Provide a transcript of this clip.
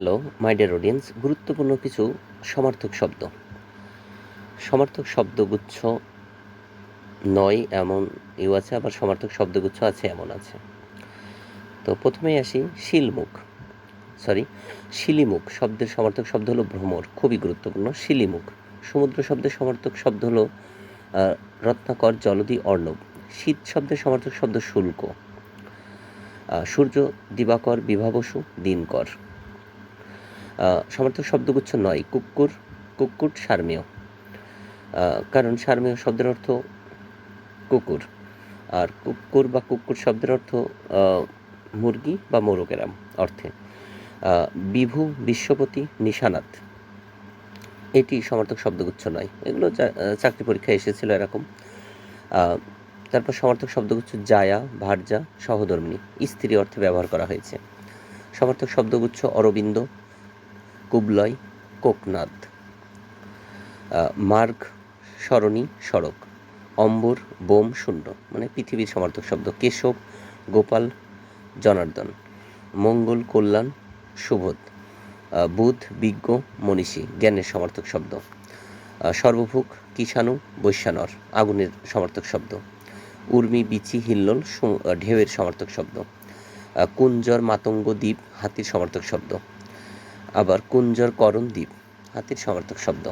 Hello my dear audience গুরুত্বপূর্ণ কিছু সমার্থক শব্দ। সমার্থক শব্দগুচ্ছ নয় এমন ইউ আছে, আবার সমার্থক শব্দগুচ্ছ আছে এমন আছে। তো প্রথমেই আসি, শিলমুখ। সরি শিলিমুখ শব্দের সমার্থক শব্দ হলো ভ্রমর, খুবই গুরুত্বপূর্ণ। শিলিমুখ, সমুদ্র শব্দের সমার্থক শব্দ হলো রত্নাকর, জলদি, অর্ণব। শীত শব্দের সমার্থক শব্দ শুল্ক। সূর্য, দিবাকর বিভাবসু দিনকর। সমার্থক শব্দগুচ্ছ নয় কুক্কুর কুক্কুট সারমেয়। কারণ সারমেয় শব্দের অর্থ কুকুর। আর কুকুর বা কুকুর শব্দের অর্থ মুরগি বা মোরগেরাম অর্থে। বিভু, বিশ্বপতি, নিশানাথ। এটি সমর্থক শব্দগুচ্ছ নয়। এগুলো চাকরি পরীক্ষায় এসেছিল এরকম। তারপর সমার্থক শব্দগুচ্ছ জায়া, ভার্যা সহধর্মিণী স্ত্রী অর্থে ব্যবহার করা হয়েছে। সমার্থক শব্দগুচ্ছ অরবিন্দ কুবলয় কোকনাদ আহ, মার্গ সরণি সড়ক। অম্বর বোম শূন্য। মানে পৃথিবীর সমার্থক শব্দ। কেশব গোপাল জনার্দন। মঙ্গল কল্যাণ সুবোধ। বুধ বিজ্ঞ মনীষী। জ্ঞানের সমার্থক শব্দ। সর্বভুক কিষাণু বৈশ্যানর। আগুনের সমার্থক শব্দ। উর্মি বিচি হিল্লোল ঢেউয়ের সমার্থক শব্দ। কুঞ্জর মাতঙ্গ দ্বীপ হাতির সমার্থক শব্দ। আবার কুঞ্জর করণ দ্বীপ হাতির সমার্থক শব্দ।